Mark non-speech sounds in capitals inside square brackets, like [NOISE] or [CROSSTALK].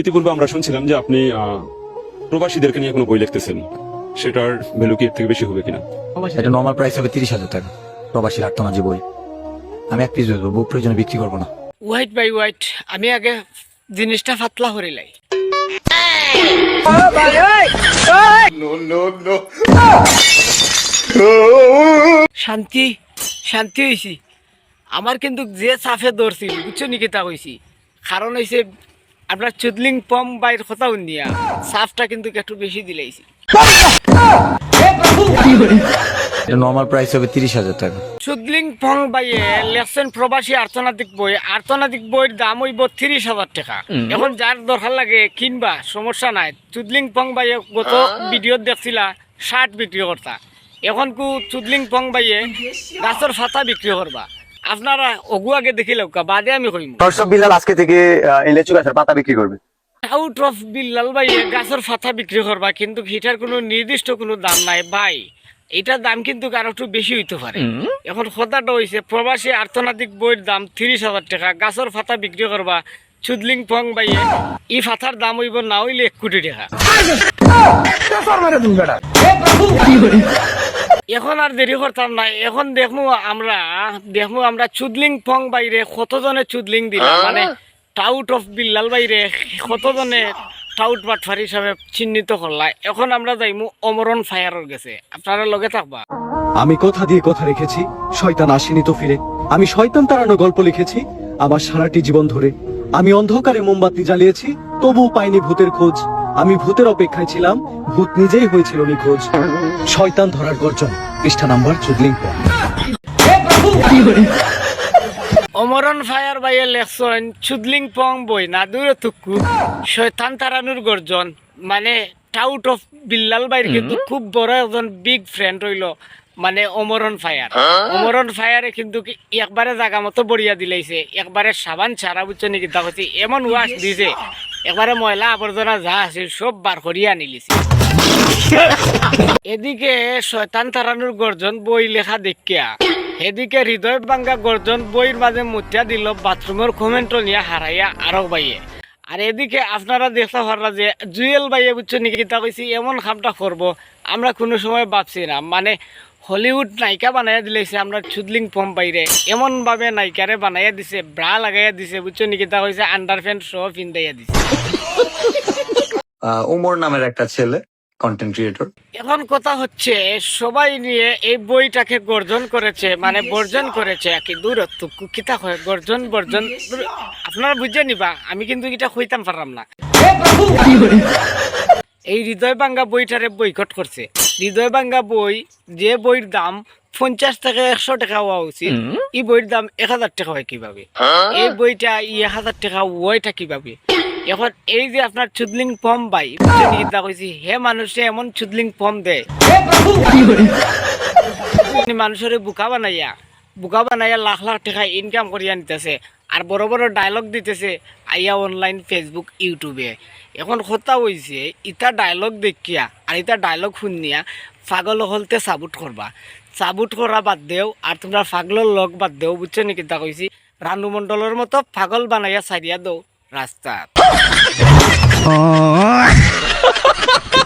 ইতিপূর্বে আমরা শুনছিলাম যে আপনি প্রবাসীদেরকে নিয়ে কোনো বই লিখতেছেন। সেটার ভ্যালু কি এর থেকে বেশি হবে কিনা? এটা নর্মাল প্রাইস হবে তিরিশ হাজার টাকা প্রবাসী আত্মনাজি বই। আমি এক পিস বেচবো বুক প্রয়োজনে বিক্রি করব না। হোয়াইট বাই হোয়াইট আমি আগে জিনিসটা ফাতলা করে লাই। শান্তি শান্তি হয়েছি আমার কিন্তু যে সাফে ধরছিল বুঝছ নাকি তা কইছি? কারণ হয়েছে আপনার চুদলিং পম বাইর কথা উনিয়া সাফটা কিন্তু একটু বেশি দিলাইছি। এটা নর্মাল প্রাইস হবে তিরিশ হাজার টাকা। চুদলিং পং বাইয়ে লেখছেন প্রবাসী আর্থনাতিক বই। আর্থনাতিক বইয়ের দাম হইব তিরিশ হাজার টাকা। এখন যার দরকার লাগে কিনবা সমস্যা নাই। চুদলিং পং বাইয়ে গত ভিডিও দেখছিলা শার্ট বিক্রি করতা। এখন কু চুদলিং পং বাইয়ে গাছের ফাতা বিক্রি করবা। আপনারা অগু আগে দেখিল বাদে আমি কইম দর্শক বিলাল আজকে থেকে এই লেচু গাছের পাতা বিক্রি করবে আউট অফ বিল্লাল বাইয়ে গাছের ফাতা বিক্রি করবা কিন্তু এটার কোনো নির্দিষ্ট কোনো দাম নাই ভাই এটার দাম কিন্তু আরও একটু বেশি হইতে পারে এখন কথাটা হইছে প্রবাসী আর্থনৈতিক বইয়ের দাম তিরিশ হাজার টাকা গাছের ফাতা বিক্রি করবা চুদলিং পং বাইয়ে ই ফাতার দাম হইব না হইলে এক কোটি টাকা এখন আর দেরি করতাম না এখন দেখমু আমরা দেখমু আমরা চুদলিং পং বাইরে কতজনে চুদলিং দিলাম মানে টাউট অফ বিল্লাল বাইরে কতজনে টাউট বাটফার হিসাবে চিহ্নিত করলা? এখন আমরা যাইমু অমরণ ফায়ারের গেছে আপনারা লগে থাকবা। আমি কথা দিয়ে কথা রেখেছি শয়তান আসেনি তো ফিরে। আমি শয়তান তাড়ানো গল্প লিখেছি আমার সারাটি জীবন ধরে। আমি অন্ধকারে মোমবাতি জ্বালিয়েছি তবুও পাইনি ভূতের খোঁজ। আমি ভূতের অপেক্ষায় ছিলাম ভূত নিজেই হয়েছিল নিখোঁজ। শয়তান ধরার গর্জন। পৃষ্ঠা নাম্বার চুদলিং অমরণ ফায়ার বাইয়ে লেখছেন চুদলিং পং বই না দূরে তুকু শয়তান তারানুর গর্জন। মানে টাউট অফ বিল্লাল বাইর কিন্তু খুব বড় একজন বিগ ফ্রেন্ড হইল মানে অমরণ ফায়ার। অমরণ ফায়ারে কিন্তু কি একবারে জাগা মতো বড়িয়া দিলাইছে। একবারে সাবান ছাড়া বুঝছ নাকি? তা এমন ওয়াশ দিছে। একবারে ময়লা আবর্জনা যা আছে সব বার করিয়া নিলিছে। [LAUGHS] এদিকে শয়তান তারানুর গর্জন, বই লেখা দেখিয়া। এদিকে হৃদয় ভাঙ্গা গর্জন, বইয়ের মাঝে মুতিয়া দিল বাথরুমের কমেন্ট নিয়ে হারাইয়া আরও বাইয়ে আর এদিকে আপনারা দেখতে পারা যে জুয়েল বাইয়ে বুঝছ নাকি কইছি, এমন খামটা করব, আমরা কোনো সময় ভাবছি না। মানে হলিউড নায়িকা বানাইয়া দিলেছে, আমরা চুদলিং পম বাইরে। এমন ভাবে নায়িকারে বানাইয়া দিছে, ব্রা লাগাইয়া দিছে, বুঝছ নাকি তা কইছে আন্ডার প্যান্ট সহ পিন্দাইয়া দিছে। উমর নামের একটা ছেলে। কন্টেন্ট ক্রিয়েটর এখন কথা হচ্ছে সবাই নিয়ে এই বইটাকে গর্জন করেছে মানে বর্জন করেছে কি দূরত্ব কিতা হয় গর্জন বর্জন। আপনারা বুঝে নিবা আমি কিন্তু এটা হইতাম পারলাম না। এই হৃদয় ভাঙ্গা বইটারে বইকট করছে। হৃদয় ভাঙ্গা বই যে বইয়ের দাম পঞ্চাশ থেকে একশো টাকা হওয়া উচিত এই বইয়ের দাম এক হাজার টাকা হয় কীভাবে? এই বইটা এক হাজার টাকা ওইটা কীভাবে? এখন এই যে আপনার চুদলিং পম বাই চিন্তা কইছি, হে মানুষে এমন চুদলিং পম দেয় মানুষের বুকা বানাইয়া বুকা বানাইয়া লাখ লাখ টাকা ইনকাম করিয়া নিতেছে আর বড় বড় ডায়লগ দিতেছে আইয়া অনলাইন ফেসবুক ইউটিউবে এখন কথা হইছে, ইটা ডায়লগ দেখিয়া আর ইটা ডায়লগ শুনিয়া পাগল হলতে সাবুট করবা। সাবুট করা বাদ দেও আর তোমরা পাগলের লগ বাদ দেও বুঝছ নাকি তা কইছি, রানু মন্ডলের মতো পাগল বানাইয়া সারিয়া দৌ রাস্তা। [LAUGHS] [LAUGHS]